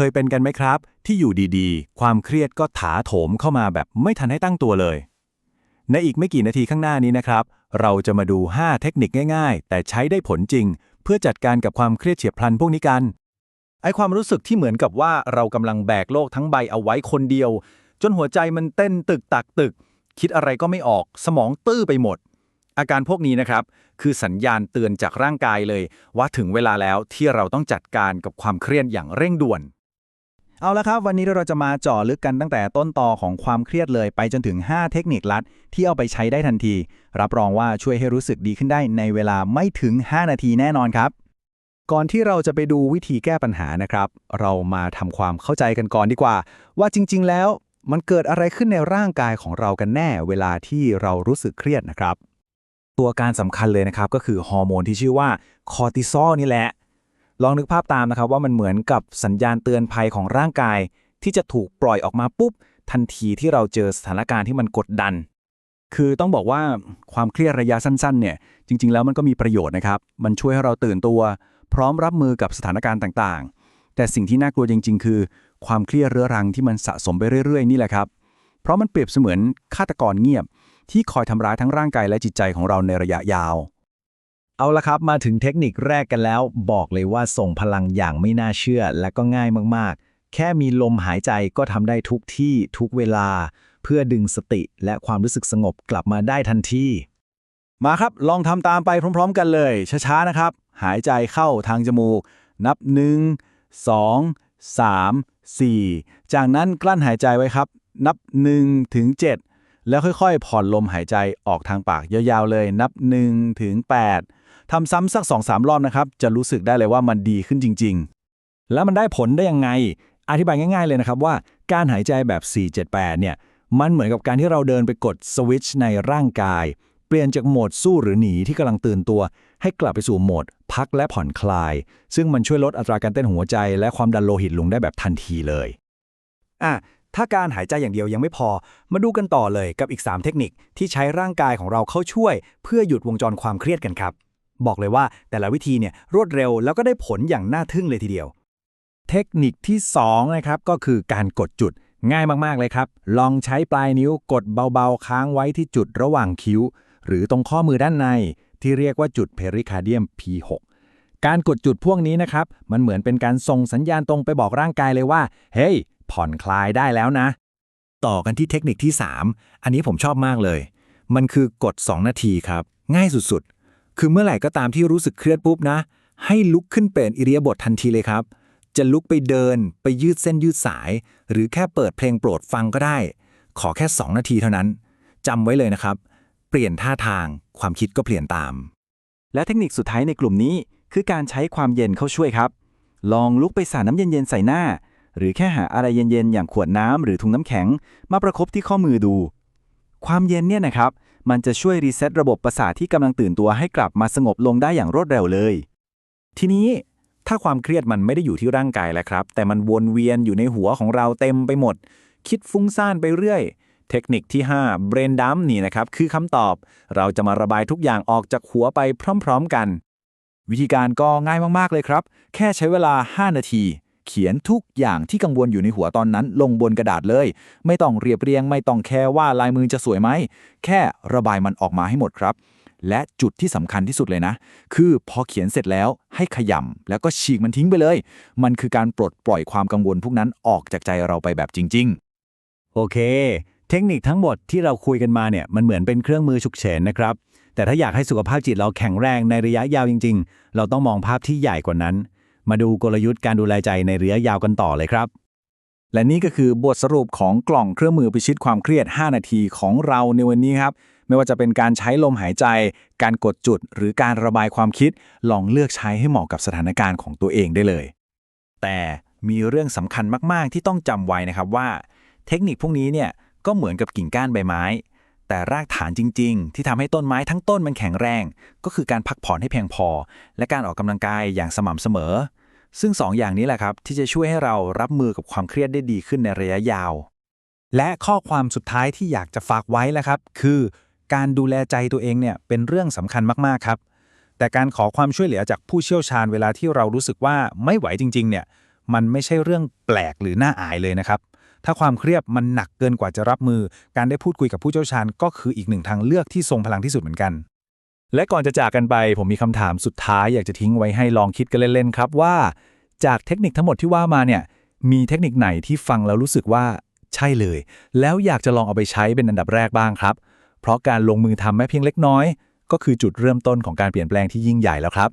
เคยเป็นกันไหมครับ ที่อยู่ดีๆ ความเครียดก็ถาโถมเข้ามาแบบไม่ทันให้ตั้งตัวเลย ในอีกไม่กี่นาทีข้างหน้านี้นะครับ เราจะมาดู 5 เทคนิคง่าย ๆ แต่ใช้ได้ผลจริง เพื่อจัดการกับความเครียดเฉียบพลันพวกนี้กัน ไอความรู้สึกที่เหมือนกับว่าเรากำลังแบกโลกทั้งใบเอาไว้คนเดียว จนหัวใจมันเต้นตึกตักตึก คิดอะไรก็ไม่ออก สมองตื้อไปหมด อาการพวกนี้นะครับ คือสัญญาณเตือนจากร่างกายเลย ว่าถึงเวลาแล้วที่เราต้องจัดการกับความเครียดอย่างเร่งด่วน เอาละครับ วันนี้เราจะมาเจาะลึกกันตั้งแต่ต้นตอของความเครียดเลยไปจนถึง 5 เทคนิคลัด ที่เอาไปใช้ได้ทันที รับรองว่าช่วยให้รู้สึกดีขึ้นได้ในเวลาไม่ถึง 5 นาทีแน่นอนครับ ก่อนที่เราจะไปดูวิธีแก้ปัญหานะครับ เรามาทำความเข้าใจกันก่อนดีกว่า ว่าจริง ๆ แล้ว มันเกิดอะไรขึ้นในร่างกายของเรากันแน่ เวลาที่เรารู้สึกเครียดนะครับ ตัวการสำคัญเลยนะครับก็คือฮอร์โมนที่ชื่อว่าคอร์ติซอลนี่แหละ ลองนึกภาพตามนะครับว่ามันเหมือนกับสัญญาณเตือนภัยของร่างกาย ที่จะถูกปล่อยออกมาปุ๊บ ทันทีที่เราเจอสถานการณ์ที่มันกดดัน คือต้องบอกว่าความเครียดระยะสั้นๆเนี่ยจริง ๆ แล้วมันก็มีประโยชน์นะครับ มันช่วยให้เราตื่นตัว พร้อมรับมือกับสถานการณ์ต่างๆ แต่สิ่งที่น่ากลัวจริง ๆ คือ ความเครียดเรื้อรังที่มันสะสมไปเรื่อย ๆ นี่แหละครับ เพราะมันเปรียบเสมือนฆาตกรเงียบ ที่คอยทำร้ายทั้งร่างกายและจิตใจของเราในระยะยาว เอาละครับมาถึงเทคนิคแรกกันแล้ว บอกเลยว่าส่งพลังอย่างไม่น่าเชื่อและก็ง่ายมากๆ แค่มีลมหายใจก็ทำได้ทุกที่ทุกเวลา เพื่อดึงสติและความรู้สึกสงบกลับมาได้ทันทีมาครับลองทำตามไปพร้อม ๆ กันเลยช้าๆนะครับ หายใจเข้าทางจมูก นับ 1 2 3 4 จากนั้นกลั้นหายใจไว้ครับ นับ1ถึง7แล้วค่อยๆ ผ่อนลมหายใจออกทางปากยาวๆเลย นับ1ถึง8 ทำซ้ำสัก2-3รอบนะครับ จะรู้สึกได้เลยว่ามันดีขึ้นจริง ๆ แล้วมันได้ผลได้ยังไง อธิบายง่าย ๆ เลยนะครับว่าการหายใจแบบ 478 เนี่ย มันเหมือนกับการที่เราเดินไปกดสวิตช์ในร่างกาย เปลี่ยนจากโหมดสู้หรือหนีที่กำลังตื่นตัว ให้กลับไปสู่โหมด พักและผ่อนคลาย ซึ่งมันช่วยลดอัตราการเต้นหัวใจ และความดันโลหิตลงได้แบบทันทีเลยอะถ้าการหายใจอย่างเดียวยังไม่พอ มาดูกันต่อเลยกับอีก 3 เทคนิคที่ใช้ร่างกายของเราเข้าช่วย เพื่อหยุดวงจรความเครียดกันครับ บอกเลยว่าแต่ละวิธีเนี่ยรวดเร็วแล้วก็ได้ผลอย่างน่าทึ่งเลยทีเดียว เทคนิคที่2นะครับก็คือการกดจุดง่ายมากๆเลยครับ ลองใช้ปลายนิ้วกดเบาๆ ค้างไว้ที่จุดระหว่างคิ้ว หรือตรงข้อมือด้านใน ที่เรียกว่าจุดเพริคาเดียม P6 การกดจุดพวกนี้นะครับ มันเหมือนเป็นการส่งสัญญาณตรงไปบอกร่างกายเลยว่า เฮ้ยผ่อนคลายได้แล้วนะ ต่อกันที่เทคนิคที่ 3 อันนี้ผมชอบมากเลย มันคือกด 2 นาทีครับ ง่ายสุดๆ คือเมื่อไหร่ก็ตามที่รู้สึกเครียดปุ๊บนะ ให้ลุกขึ้นเป็นอิริยาบถทันทีเลยครับ จะลุกไปเดินไปยืดเส้นยืดสาย หรือแค่เปิดเพลงโปรดฟังก็ได้ ขอแค่ 2 นาทีเท่านั้นจำไว้เลยนะครับ เปลี่ยนท่าทาง ความคิดก็เปลี่ยนตาม และเทคนิคสุดท้ายในกลุ่มนี้ คือการใช้ความเย็นเข้าช่วยครับ ลองลุกไปสาดน้ำเย็นๆใส่หน้า หรือแค่หาอะไรเย็นๆอย่างขวดน้ำหรือถุงน้ำแข็ง มาประคบที่ข้อมือดู ความเย็นเนี่ยนะครับ มันจะช่วยรีเซ็ตระบบประสาทที่กำลังตื่นตัวให้กลับมาสงบลงได้อย่างรวดเร็วเลย ทีนี้ถ้าความเครียดมันไม่ได้อยู่ที่ร่างกายแล้วครับ แต่มันวนเวียนอยู่ในหัวของเราเต็มไปหมด คิดฟุ้งซ่านไปเรื่อย เทคนิคที่ 5 brain dump นี่นะครับ คือคำตอบ เราจะมาระบายทุกอย่างออกจากหัวไปพร้อม ๆกัน วิธีการก็ง่ายมากๆเลยครับ แค่ใช้เวลา 5 นาที เขียนทุกอย่างที่กังวลอยู่ในหัวตอนนั้น ลงบนกระดาษเลย ไม่ต้องเรียบเรียง ไม่ต้องแค่ว่าลายมือจะสวยไหม แค่ระบายมันออกมาให้หมดครับ และจุดที่สำคัญที่สุดเลยนะ คือพอเขียนเสร็จแล้วให้ขยำแล้วก็ฉีกมันทิ้งไปเลย มันคือการปลดปล่อยความกังวลพวกนั้นออกจากใจเราไปแบบจริง ๆ โอเค เทคนิคทั้งหมดที่เราคุยกันมาเนี่ยมันเหมือนเป็นเครื่องมือฉุกเฉินนะครับแต่ถ้าอยากให้สุขภาพจิตเราแข็งแรงในระยะยาวจริง ๆ เราต้องมองภาพที่ใหญ่กว่านั้น มาดูกลยุทธ์การดูแลใจในระยะยาวกันต่อเลยครับ และนี่ก็คือบทสรุปของกล่องเครื่องมือพิชิตความเครียด 5 นาทีของเราในวันนี้ครับ ไม่ว่าจะเป็นการใช้ลมหายใจ การกดจุด หรือการระบายความคิด ลองเลือกใช้ให้เหมาะกับสถานการณ์ของตัวเองได้เลย แต่มีเรื่องสำคัญมาก ๆ ที่ต้องจำไว้นะครับว่า เทคนิคพวกนี้เนี่ยก็เหมือนกับกิ่งก้านใบไม้ แต่รากฐานจริง ๆ ที่ทำให้ต้นไม้ทั้งต้นมันแข็งแรง ก็คือการพักผ่อนให้เพียงพอ และการออกกำลังกายอย่างสม่ำเสมอ ซึ่งสองอย่างนี้แหละครับ ที่จะช่วยให้เรารับมือกับความเครียดได้ดีขึ้นในระยะยาว และข้อความสุดท้ายที่อยากจะฝากไว้แล้วครับ คือการดูแลใจตัวเองเนี่ยเป็นเรื่องสำคัญมากๆครับ แต่การขอความช่วยเหลือจากผู้เชี่ยวชาญเวลาที่เรารู้สึกว่าไม่ไหวจริง ๆ เนี่ย มันไม่ใช่เรื่องแปลกหรือน่าอายเลยนะครับ ถ้าความเครียดมันหนักเกินกว่าจะรับมือ การได้พูดคุยกับผู้เชี่ยวชาญ ก็คืออีกหนึ่งทางเลือกที่ทรงพลังที่สุดเหมือนกัน และก่อนจะจากกันไป ผมมีคำถามสุดท้ายอยากจะทิ้งไว้ให้ลองคิดกันเล่นๆครับว่า จากเทคนิคทั้งหมดที่ว่ามาเนี่ยมีเทคนิคไหนที่ฟังแล้วรู้สึกว่าใช่เลย แล้วอยากจะลองเอาไปใช้เป็นอันดับแรกบ้างครับ เพราะการลงมือทำแม้เพียงเล็กน้อย ก็คือจุดเริ่มต้นของการเปลี่ยนแปลงที่ยิ่งใหญ่แล้วครับ